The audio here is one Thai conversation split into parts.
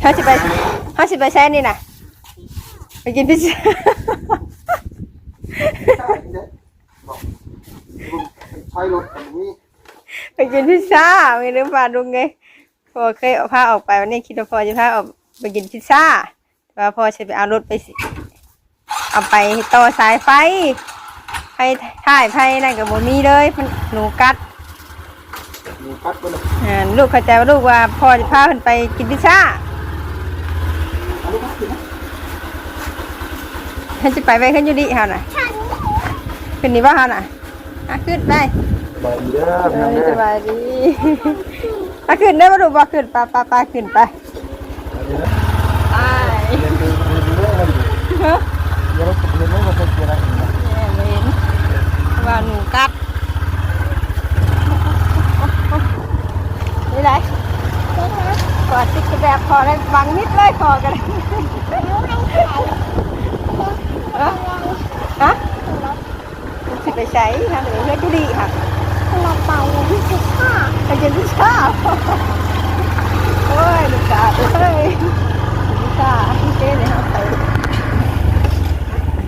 เขาสิไปเขาสิไปใช้นี่นะไปกินพิซซ่าใช้รถแบบนี้ไปกินพิซซ่าไม่รู้พาลุงไงพอเคยเอาพาออกไปวันนี้คิดว่าพอจะพาออกไปกินพิซซ่าแต่ว่าพอจะไปเอารถไปสิเอาไปต่อสายไฟไฟถ่ายไฟนั่นกับโมมีเลยมันหนูกัด ลยอ่าลูกเข้าใจว่าลูกว่าพ่อจะพาเพิ่นไปกินพิซซ่าเอาลูกพัดขึ้นนะเพิ่นจะไปไปขึ้นอยู่ดีเฮาน่ะขึ้นนี่บ่เฮาน่ะอะขึ้นไปบายดีเด้อเอพี่น้องอเด้สอบายดีอะขึ้นได้บ่ลูกบ่ขึ้นไปไปไปขึ้นไปไปเรียนดูเรียนดูเรื่องอะไรอยู่เรียนเรียนเรื่องมันเป็นอะไรอีกนะแม่เห็นว่าหนูกัด นี่ไรกอดติ๊กระแบบพอได้ฟังนิดเลยพอกันฮะสิไปใช้ทางเหนือเพื่อจุดีค่ะเราไปที่สุดค่ะไปกินพิซซ่าโอ้ยลูกตาเอ้ยพิซซ่าพี่เจ๊เลยครับไป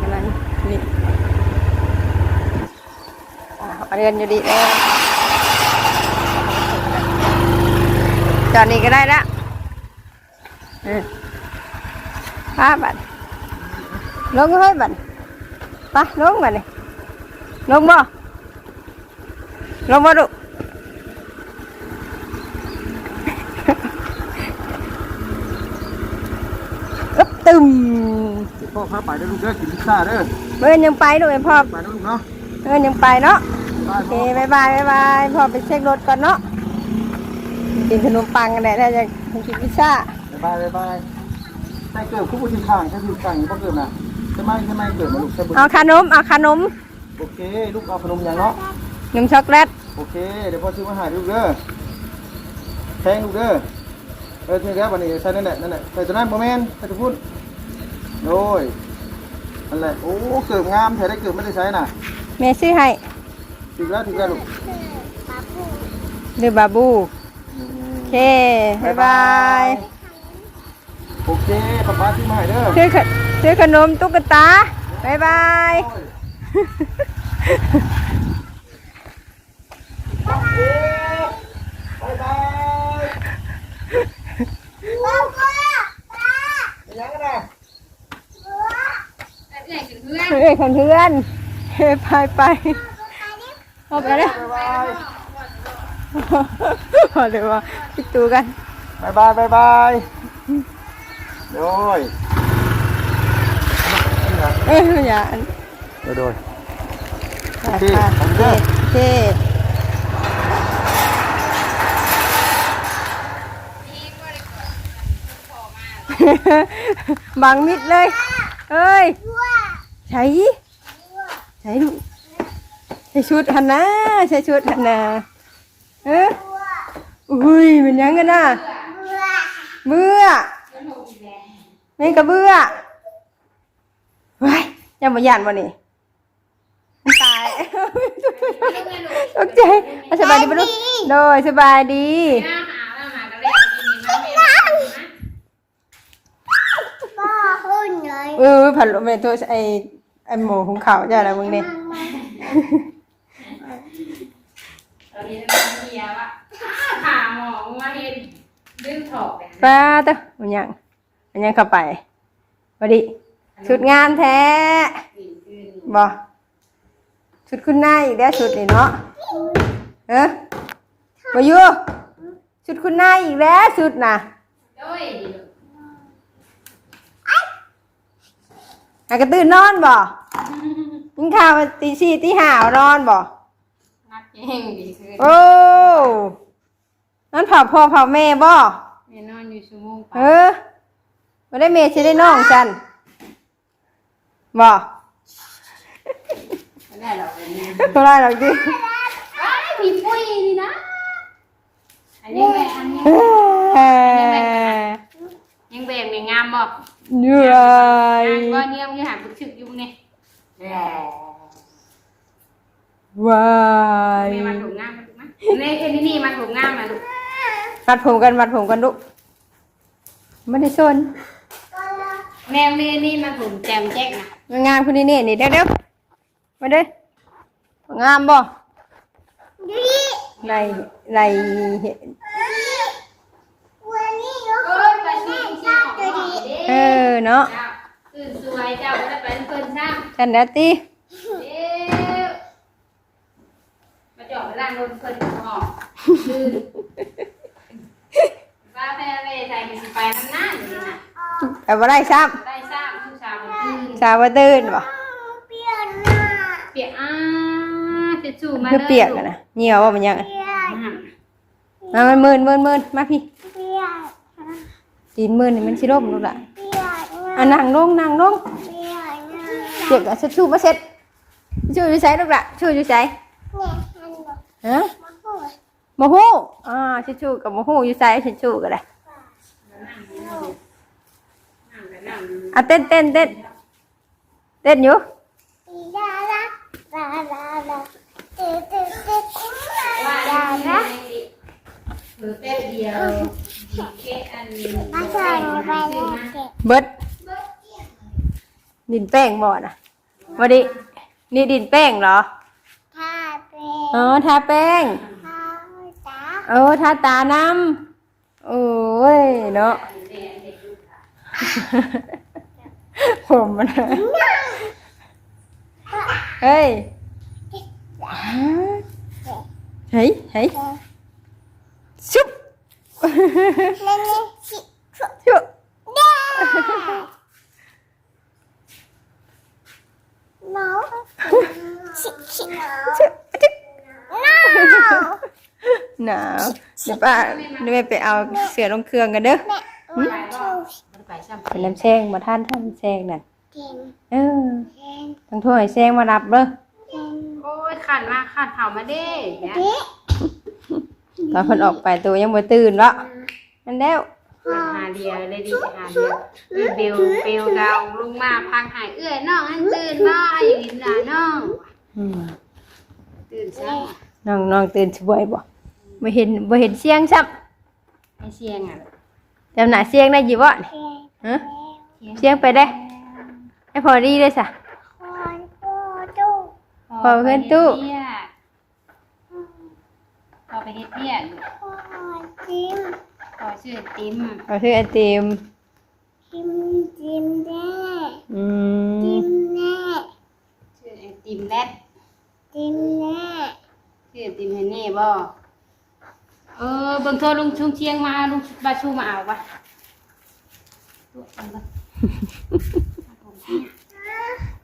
อะไรนี่อะเรียนอยู่ดีแล้ว จอดนี่ก็ได้ละอืมป้าบัดลงให้บัดไปลงบัดนี่ลงบ่ลงบ่ดุอึ๊บตึมพ่อพาไปเด้อลูกเด้อกินพิซซ่าเด้อเมื่อยังไปด้วยพ่อไปเด้อลูกเนาะเมื่อยังไปเนาะไปโอเคบายบายบายบายพ่อไปเช็ครถก่อนเนาะ กินขนมปังกันแหละถ้าจะกินพิซซ่าบายบายบายใส่เกิดคู่ผู้ชิงข้างใช่ชิงข้างอยู่บ่เกิดนะทำไมทำไมเกิดมาลูกใช่บุญเอาขนมเอาขนมโอเค ลูกเอาขนมอย่างเนาะนมช็อกโกแลตโอเค เดี๋ยวพ่อซื้อมาให้ลูกเด้อแทงลูกเด้อเออเทแล้ววันนี้ใส่นั่นแหละนั่นแหละใส่ตัวนั้นโมเมนใส่ตัวพุ่นโอ้ยนั่นแหละโอ้เกิดงามแท้ได้เกิดไม่ได้ใช้น่ะแม่ซื้อให้ถึงแล้วถึงแล้วลูกหรือบาบูโอ เคบายบาย โอเคป๊าป๊าซื้อมาให้เด้อซื้อขซื้อขนมตุ๊กตาบายบายโอ้ยบายบายป้าป้าป้าไปยังกันนะเฮ้ยคนเพื่อนเฮ้ยไปไปเอาไปเลยบายบาย พอเลยว่าปิดตูกันบายบายบายบายโดยเอ้ยอย่าอันโดยค่ะโอเคค่ะขอบคุณเด้อโอเคบังมิดเลย เอ้ยว่าใช้ใช้ลูกใช้ชุดหันนะใช้ชุดหันนะ เอ้ยอุ้ยเป็นยังกันน่ะเบื่อเบื่อแม่งกระเบื่อเฮ้ยยังบ่ยานบ่นี่มันตายตกใจอะสบายดีปะลูกโดยสบายดีป้าหุ่นเลยเออผัดลมในตัวไอ้ไอ้หมูหุงข้าวจ้าอะไรมึงเนี่ย ตอนนี้เราเมียว่าขาหมอมาเห็นดึงถอกเลยป้าเต้อมันยังมันยังเข้าไปบดีชุดงามแท้บ่ชุดคุณนายอีกแล้วชุดนี่เนาะเออมาอยู่ชุดคุณนายอีกแล้วชุดน่ะโอ้ยอากระตื่นนอนบ่กินข้าวมาตีสี่ตีห้านอนบ่ นักเก่งดีคือโอ้นั่นเผาพ่อเผาแม่บ่แม่นอนอยู่ชั่วโมงเออมาได้เมย์ใช่ได้น้องฉันบ่ไม่ได้หรอกอันนี้เท่าไรหรอกดิอ้ายผีปุ้ยนี่นะอันนี้แม่อันนี้เอ้ยยังแบ่งยังงามบ่เหนื่อยงามบ่เนี่ยมึงหาบึกชึกอยู่นี่แหละ วายแม่มาถูกงามมาถูกมั้ยในเอ็นนี่มาถูกงามมาลูกมัดผมกันมัดผมกันลูกไม่ได้ชนแมวนี่นี่มาผมแจมแจ๊กนะงามคนนี้นี่นี่เดี๋ยวเดี๋ยวมาเด้องามบ่ดูดิไรไรวันนี้เนาะเอ้ยไปชิงชิงของหมอเด้เออเนาะเจ้าตื่นสวยเจ้าจะไปเพิ่นซ้ฉันแล้วตีำเด้วมา จอดไปล่างรถเพิ่นหอกตื่นว่าแม่เวใส่ไปสิไปน้ำหน้าอยู่นี่นะแต่ว่าได้ซ้ได้ซ้ำผู้ชายมันตื่นำสาวว่าตื่นบ่เปลี่ยนหน้าเปียกอ่าจะจู่มาคือเปียกอะนะเหนียวว่ามันยังเปลี่ยนมามันมืนมืนมืนมาพี่เปลี่ยนตีนมืนนี่มันชิร่มลูกละเปลี่ยนอะนั่งลงนั่งลงเปลี่ยนหน้าเปียกอะเช็ดชูมาเช็ดชูอยู่ใส่ลูกละชูอยู่ใส่เนี่ยอันบอก ฮะมาพูดโมฮู้อ่าเช็ดชูกับโมฮู้อยู่ใส่เช็ดชูก็ได้อะเต้นเต้นเต้นเต้นอยู่อีดาละดาดาดาเต้เต้เต้ว่าดาได้ละหรือแป๊บเดียวเกะอันมาใส่ไปแล้วเก็บเบิดดินแป้งบ่น่ะวันนี้นี่ดินแป้งเหรอถ้า เป็นอ๋อทาแป้งข้าวตาเออทาตาน้ำโอ้ยเนาะผมมันนะเฮ้ยเฮ้ยเฮ้ยชุบเล่นนี่สิชุบหนาวสิสิหนาวชุบชุบหนาว หนาวเดี๋ยวป้าเดี๋ยวแม่ไปเอาเสือลงเครื่องกันเด้อแม่มาชูไปซ้ำเป็นน้ำแซงมาท่านท่านแซงนั่นกินเออเล่นต้องถ้วยแซงมารับเด้อเล่นโอ้ยขันมาขันเผามาเด้เนี่ยเด็กตอนเพิ่นออกไปตัวยังบ่ตื่นวะมันแล้วหาเดียวเลยดีหาเดียวเบลเบลดาวลงมาพังหายเอื้อยน้องอันตื่นมาอย่างนี้นะน้องอืมตื่นซะ น้องน้องตื่นช่วยบ่บ่เห็นบ่เห็นเสียงซับไอเสียงอะจำหน้าเสียงได้อยู่บ่นี่เล่นฮะเสียงไปได้ให้พอดีเลยซะคอนโตตู้พอเพื่อนตู้ พอไปเฮ็ดเพี้ยนคอนจิ้มพอชื่อติมเอาซื้อไอติมจิ้มจิ้มแน่อืมจิ้มแน่ชื่อไอติมแรด จิ้มแน่ชื่อไอติมเฮนนี่บ่เออเบิ่งโทรลุงชุงเชียงมาลุงบาชูมาเอาปะตัวเอาปะ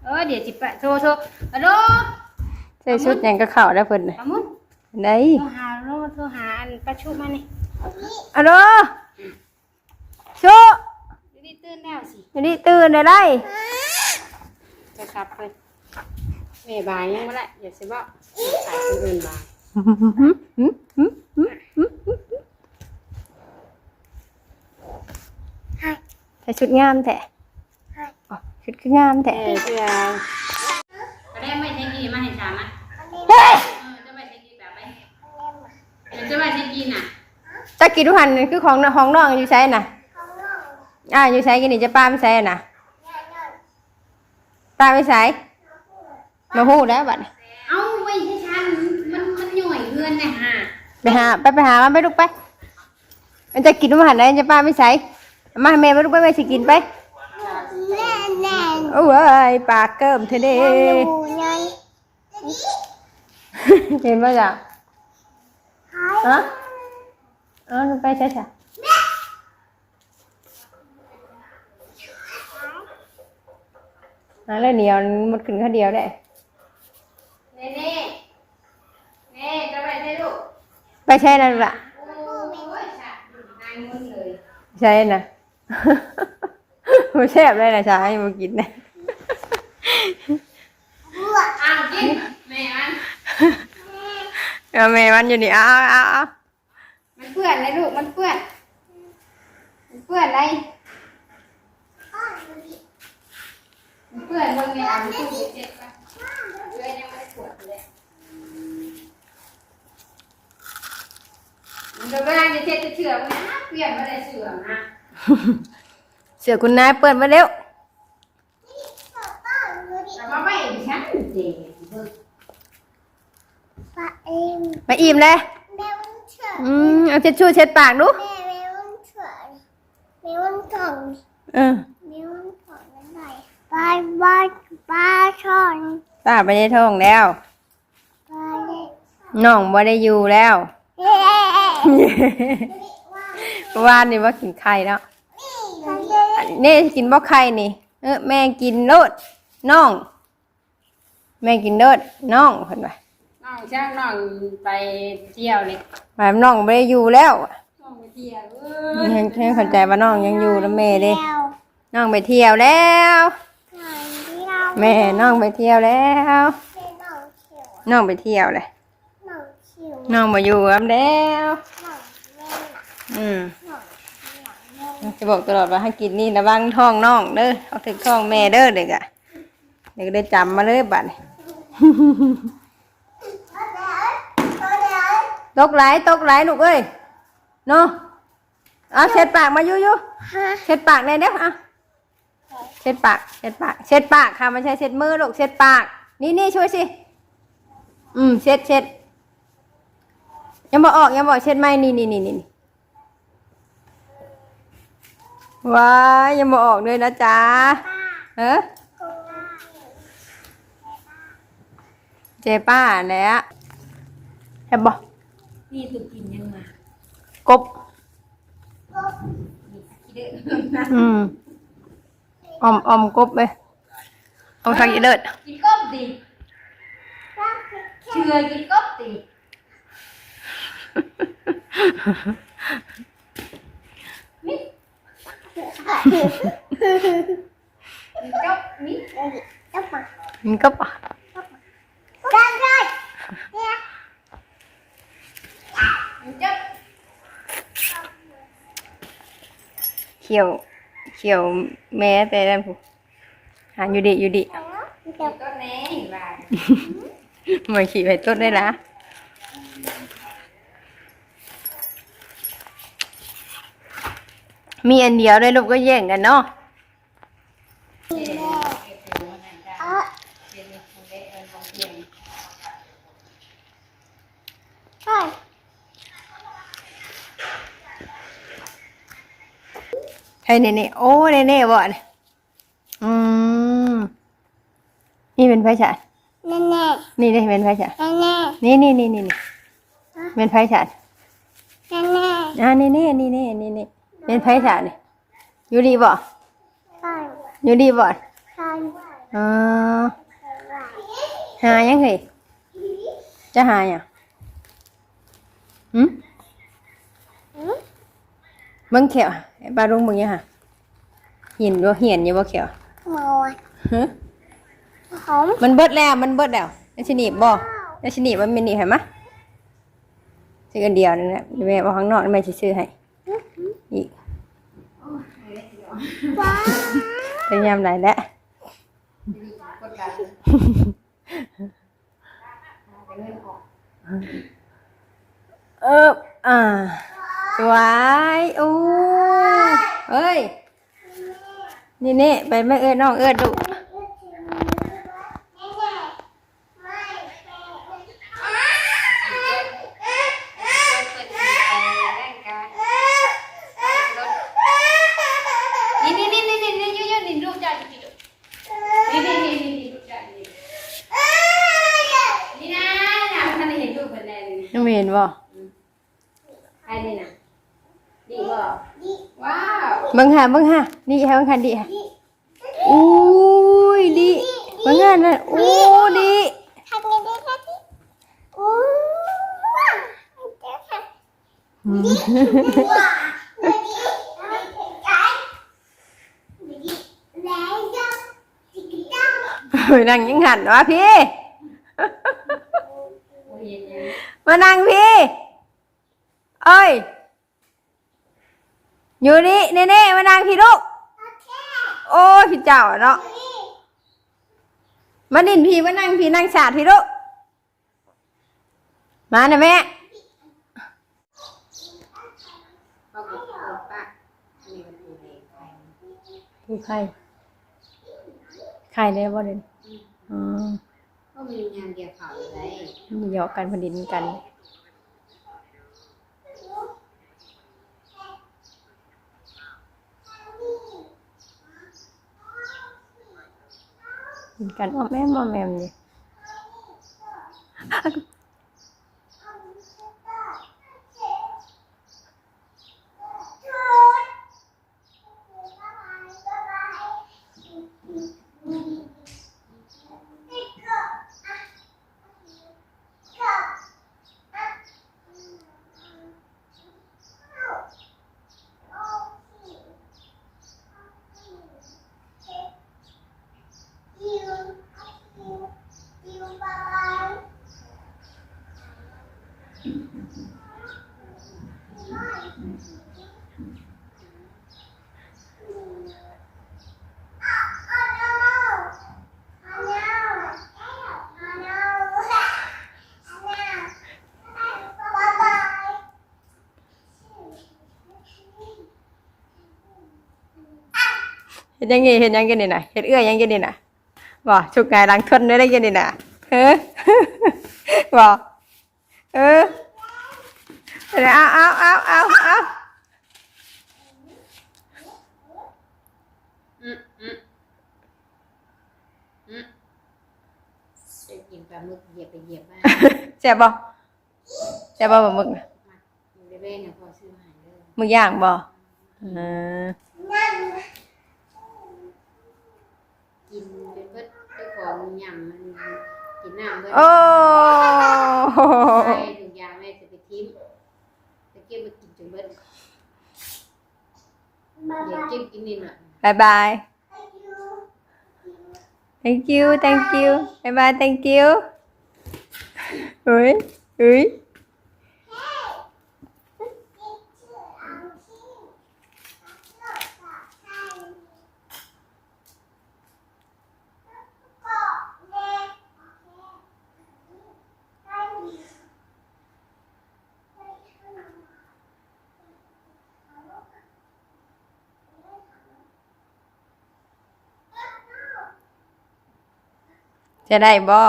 เออเดี๋ยวจิไปโทรโทรฮัลโหลใส่ชุดหยังก็เข้าได้เพิ่นน่ะปามุนได้โทรหาโลโทรหาอันประชุมมานี่อะโลชุเดี๋ยวนี้ตื่นแล้วสิอยู่นี่ตื่นได้ได้จะขับไป แม่บายยังบ่ได้อย่าสิบ่ขายคนอื่นบายใส่ชุดงามแท้อ๋อชุดคืองามแท้เออเพื่อก็ได้ไม่ใช่กี่มาให้สามอะเฮ้ยเออจะไม่ใช่กี่แบบไหมเดี๋ยวจะไม่ใช่กี่น่ะจักกี่ทุกหันนี่คือของของน้องอยู่ใช้น่ะอ่าอยู่ใช้กินนี่จะป้าไม่ใช้น่ะป้าไม่ใช้ มาฮู้แล้วบัดนี้เอ้าไม่ใช่ฉันมันมันหน่วยเพื่อนนะฮะไปหาไปไปหามันไปลูกไป มันจะกินทุกหันได้จะป้าไม่ใช้มาให้แม่ไปลูกไปแม่สิกินไปแน่แน่โอ้ยปากเกิมเทเด้ดูไงเห็นป่ะจ๊ะหายฮะเออไปใช่จ้ะนั่นเลยเหนียวมันขึ้นข้าวเดียวได้ เน่เน่เน่จะไปใช่ลูกไปใช่นั่นละโอ้ยฉันนายมุนเลย ใช่นะมันแซ่บเลยนะชายมากินนะอ้าวกินแม่มันเอาแม่มันอยู่นี่เอาเอาเอามันเปื้อนเลยลูกมันเปื้อนมันเปื้อนอะไรมันเปื้อนบนไงอะมันตู้เจ็บปะเลยยังไม่ได้ปวดเลยอืมเดี๋ยวเวลาจะเช็ดจะเชื่อมันนะเปลี่ยนมาได้เชื่อนะเสือคุณนายเปิดมาเร็วป้าดูดิแต่ว่าไม่ฉันเด็กเบิกป้าเองมาอิ่มเลยแม่วันเฉิดอืมเอาเช็ดชู่เช็ดปากดูแม่แม่วันเฉิดแม่วันกล่องเออแม่วันกล่องนั่นไหนป้าป้าป้าช่อนป้าไปในท้องแล้วป้าเล็กน้องบ่ได้อยู่แล้ว เฮ้เมื่อวานนี่ว่ากินไข่แล้วนี่นี่กินบ่ไข่นี่ เออแม่กินโลดน้อง แม่กินโลดน้องเพิ่นว่าน้องช่างน้องไปเที่ยวเลยหมายน้องบ่ได้อยู่แล้วน้องไปเที่ยวเออยังยังเข้าใจว่าน้องยังอยู่แล้วแม่เด้เที่ยวน้องไปเที่ยวแล้วหน่อยเที่ยวแม่น้องไปเที่ยวแล้วแม่น้องเที่ยวน้องไปเที่ยวเลยน้องเที่ยว น้องมาอยู่กับแล้วน้องแม่อืมน้อจะบอกตลอดว่าให้กินนี่ระวังท้องน้องเด้อเอาถึงท้องแม่เด้อเด็กอะเด็กได้จำมาเลยบัดนี้ตกไหลตกไหลลูกเอ้ยเนาะเอาเช็ดปากมาอยู่อยู่ฮะเช็ดปากในอยเด้ออะเช็ดปากเช็ดปากเช็ดปากค่ะไม่ใช่เช็ดมือลูกเช็ดปาก นี่นี่ช่วยสิ อืมเช็ดเช็ด ยังบอกออกยังบอกเช็ดไหมนี่นี่นี่นี่นี่ว้ายยังบอกออกเลยนะจ๊ะเออเจป้าเนี่ยเห็นบอกนี่ตุกกินยังมากบคิดเด้ออืมออมออมกบเลยเอาทางอีเลิศกินกบดิเชื่อกินกบดิ นี่กินกบนี่จับมามันกบอะจับเลยเนี่ยกินเขียวเขียวแม่แต่นั่นผู้หาอยู่ดีอยู่ดีกินกบแน่ว่ามาขี่ไปต้นได้ละมีอันเดียวเลยลูกก็แย่งกันเนาะเออไปให้เน่โอ้เน่บ่เนี่ยอืมนี่เป็นไฟฉายแน่แน่นี่ได้เป็นไฟฉายแน่แน่นี่นี่นี่นี่เป็นไฟฉายแน่แน่อ่านี่นี่นี่นี่นี่นี่ เป็นไฟฉายนี่อยู่ดีบ่ไป Ờ, อยู่ดีบ่ไปอ๋อหายังไงจะหายังหืมเบิ่งเขียวปลาลุงมึงยังหะเห็นบ่เห็นอยู่บ่เขียวหมอฮะหอมมันเบิดแล้ว มันเบิดแล้วแล้วสิหนีบบ่แล้วสิหนีบมันมีหนีบให้มะซื้ออันเดียวนั่นแหละแม่บอกข้างนอกแม่สิซื้อให้อีก พยาเป็นยามไหนแล้วกดดันเป็นเอออ่าสวยอู้เฮ้ย นี่นี่ไปไม่เอิ้นน้องเอิ้นลูก นี่นี่นี่นี่นี่นี่ยืนนี่ลูกจ่ายนี่ลูกนี่นี่นี่นี่ลูกจ่ายนี่นี่นะนะท่านเห็นรูปเป็นแน่นี่ น้องเห็นบ่ใครนี่นะดีบ่ว้าวเบิ่งหาเบิ่งหานี่ให้เบิ่งหาดิฮะอุ้ยดิเบิ่งหานั่นอู้ดิทำยังไงได้ดิอู้ว้ มานั่งยังหันวะพี่ มานั่งพี่ เอ้ย อยู่นี่เน่เน่มานั่งพี่ลูก โอ้พี่เจ้าเนาะ มาดินพี่มานั่งพี่นั่งสาดพี่ลูก มาหน่อยแม่คือใคร ใครเนี่ยบ่เด่น อ๋อก็มีงานเดียวกับอะไรมีเหยาะกันผลินกัน กันอ้อมแม่มอมแม่มนี่ ห็นยังไงเห็นยังไงนี่น่ะเห็นเอื้อยังไงนี่น่ะบ่ชุกไงหลังทนได้ได้ยังนี่น่ะเฮ้อบ่เออเอาเอาเอาเอาเอาอืมอืมอืมจะกินปลาเหยียบไปเหยียบบ้างแซ่บบ่แซ่บบ่บ่มึกน่ะอยู่ในเบ้เนี่ยพอซื้อมาให้เลยมึกย่างบ่เออ กินจนเบิดเจ้าข องยำมันกินน้ำเบิดโอ้ไม่ถึงยาแม่จะไปทิ้มจะเก็บมากินจนเบิดเดี๋ยวเก็บกินนี่น่ะบายบาย thank you thank you bye bye thank you เฮ้ยเฮ้ย จะได้บ่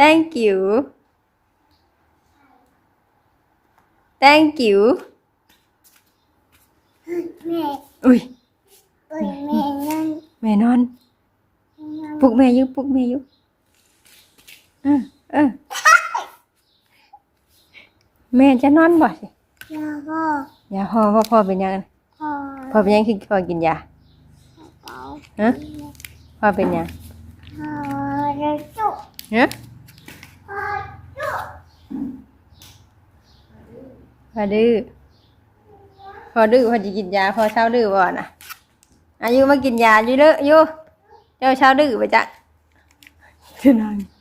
thank you thank you แม่อุ้ยเอ้ยแม่นั่นแม่นอน ปลุกแม่อยู่ปลุกแม่อยู่เออเออแม่จะนอนบ่สิยาพ่อยาพ่อพ่อพ่อเป็นยังพ่อพ่อเป็นยังคือพ่อกินยาเป๋าฮะพ่อเป็นยังพ่อเร็วจุกฮะพ่อจุกพ่อดื้อพ่อดื้อพ่อจะกินยาพ่อเช้าดื้อบ่น่ะอายุมากินยาอยู่เด้ออยู่ เจ้าเช้าดื้อไปจ้ะจะนอนหนัง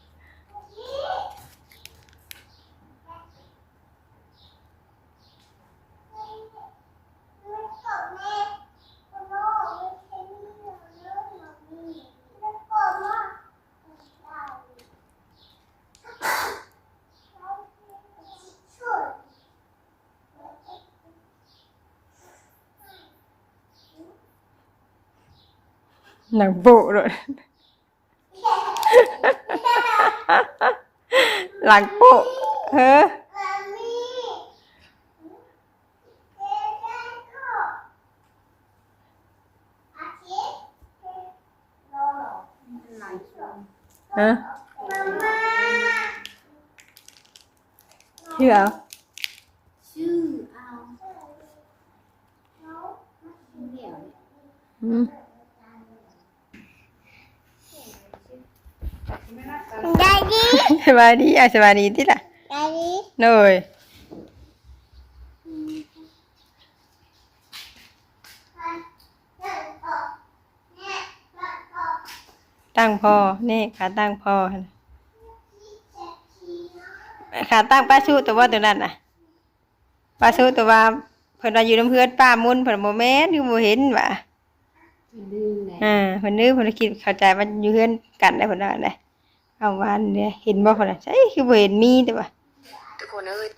โปะเลยหลังโปะเฮ้อฮะชื่อเอา ชื่อเอาเดี๋ยว อืม ได้ดิ สบายดีอะสบายดีที่ล่ะได้ดิหน่อยตั้งพอนี่ขาตั้งพอหั่นขาตั้งป้าชูตัวว่าตัวนั้นน่ะป้าชูตัวว่าเพิ่นว่าอยู่น้ำเพื่อนป้ามุนเพิ่นบ่แม่นคือบ่เห็นว่ะลืมเลยอ่าเพิ่นนึกเพิ่นคิดเข้าใจว่าอยู่เฮือนกันได้เพิ่นว่าได้ เอาวันเนี่ยเห็นบ่เพิ่นน่ะใช่คือบ่เห็นมีแต่ว่าทุกคนเอ้ย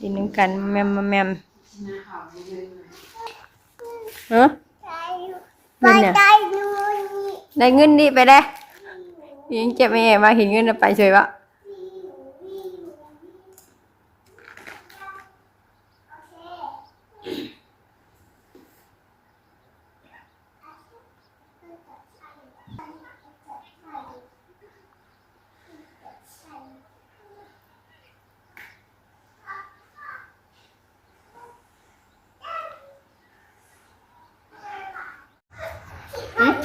กินนำกันแม่มแม่มหน้าเขาไม่ลืมเลยเนาะใจไปใจนู่นนี่ได้เงินดิไปได้ยิงเจ็บแม่มาเห็นเงินแล้วไปเฉยวะ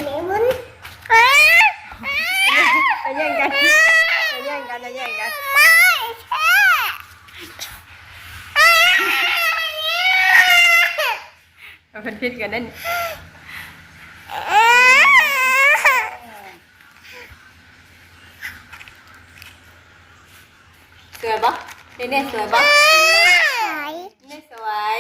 เลมอนอ้าอ้า ไปแย่งกันไปแย่งกันไปแย่งกัน ไม่ใช่อ้า เอาเพิ่นพิดกันนั่นสวยปะนี่เนี่ยสวยปะไหนนี่สวย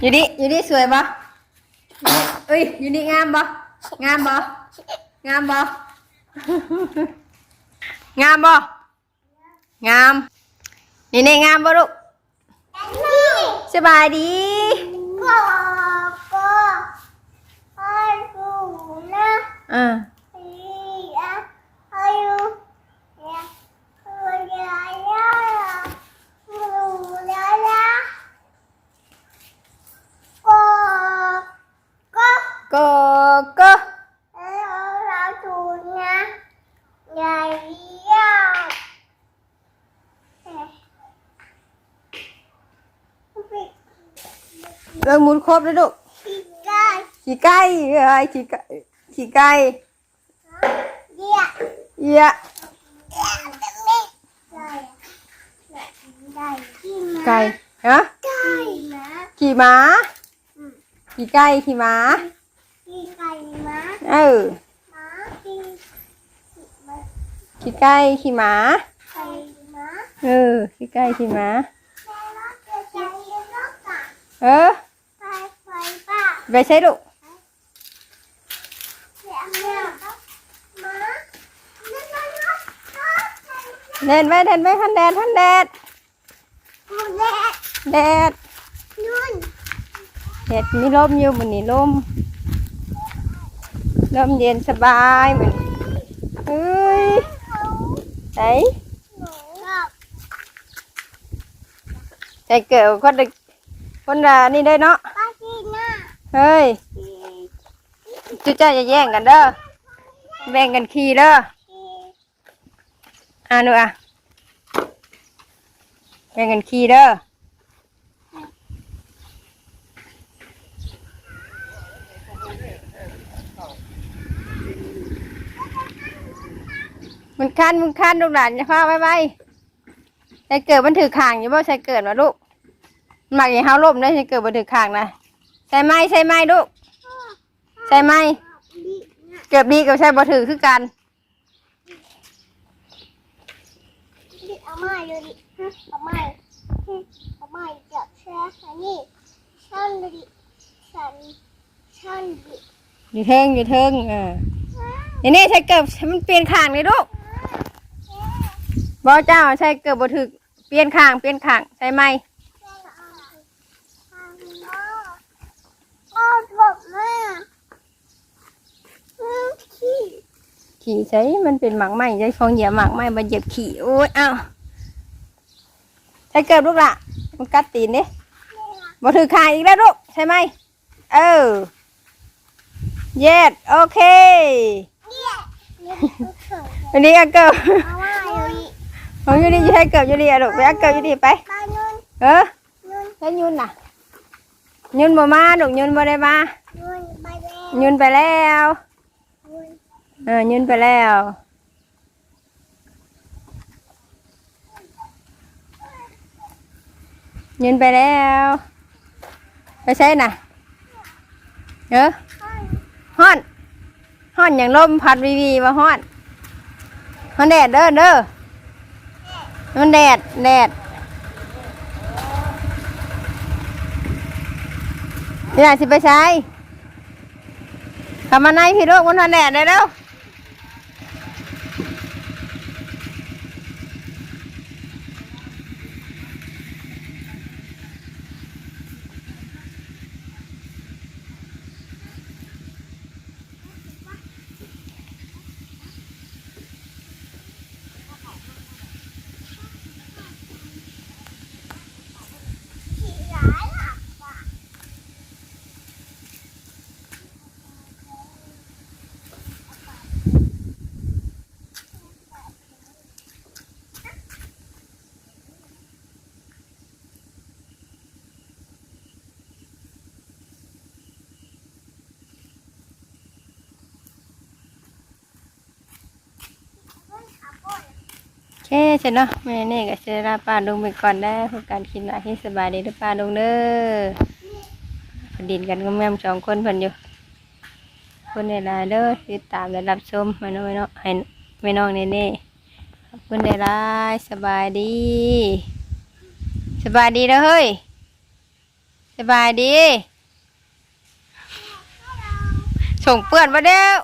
อยู่ดิอยู่ดิสวยปะเอ้ยอยู่ดิงามปะงามปะงามปะงามปะงาม นี่เนี่ยงามปะลูกนี่สบายดีก็ก็ให้ดูนะอ่า Iya, ayo. Ya. Udah ya. Udah ya. Kok. Kok. ก็ก็ Orang tuanya. Ya iya. Eh. เรื่องมุนครบแล้วลูก tiga ขี่ไก่เอ้ยขี่ไก่ขี่ไก่ dia. เอียไก่ฮะขี่ม้าขี่ไก่ขี่ม้าเออขี่ไก่ขี่ม้าเออขี่ไก่ขี่ม้า เออไปใช้ลูกเดินไปเดินไปทันแดดทันแดดแดดแดดมีลมอยู่มันนี่ลมลมเย็นสบายเหมือนเอ้ยไหนใจเกิดคนเด็ คนละนี่ได้เนาะเฮ้ยจุจ้าจะแย่งกันเด้อแบ่งกันขี่เด้ออ่าหนูอะแบ่งกันขี่เด้อมันคันมันคันลูกหลานจะพาไว้ไว้ใส่เกิดมันถือข่างอยู่บ่ใส่เกิดวะลูก หมักอย่างเฮาล่มได้ใส่เกิดมันถือขางนะใส่ไม้ใส่ไม้ลูกใส่ไม้เกือบดีกับใส่บ่ถือคือกันเอามาดูดิเอามาเอามาจับแช่อันนี้ช่างดูดิฉันช่างดิอยู่เทิงอยู่เทิงเออนี่นี่ใช้เกิบมันเปลี่ยนขางเลยลูกบอเจ้าใช้เกิบบ่ถึกเปลี่ยนขางเปลี่ยนขางใช่ไหม พ่อ บอกแม่ขี้ขี่ใช้มันเป็นหมักไหมใช้ฟองเหยียบหมักไหมมาเหยียบขี่โอ้ยอ้าวใช้เกิบลูกละมันกัดตีนเด้บ่ถึกข้างอีกแล้วลูกใช่ไหมเออเย็ดโอเคเนี่ยเนี่ยเขินวันนี้ก็เกิบเอามาดูดิของอยู่นี่อยู่ให้เกิบอยู่นี่อะลูกไปเอาเกิบอยู่นี่ไปตานุ่นเออนุ่นแล้วยุนน่ะ ยุนบ่มาลูกยุนบ่ได้มานุ่นไปแล้วยุนไปแล้วนุ่นเออยุนไปแล้วยุนไปแล้ว ไปใช่น่ะเออฮ้อนฮ้อนอย่างลมพัดวีวีมาฮ้อนฮ้อนแดดเด้อเด้อมันแดดแดด นี่น่าสิไปใช้ทำมาในพี่ลูกมันทันแดดได้แล้ว เคเสร็จเนาะแม่นี่ก็เสร็จล้วป้าลงไปก่อนได้พื่อการคิดหนาที่สบายดีหรือป้าลงเด้อพดินกันก็แม่มสองคนเพิ่นอยู่คนในลายเด้อติดตามและรับชมมาเนาะแม่เนาะให้แม่น้องเน่เน่ขอบคุณในลายสบายดี สบายดีเด้อเฮ้ยสบายดีส่งเปื่อนมาเด้ว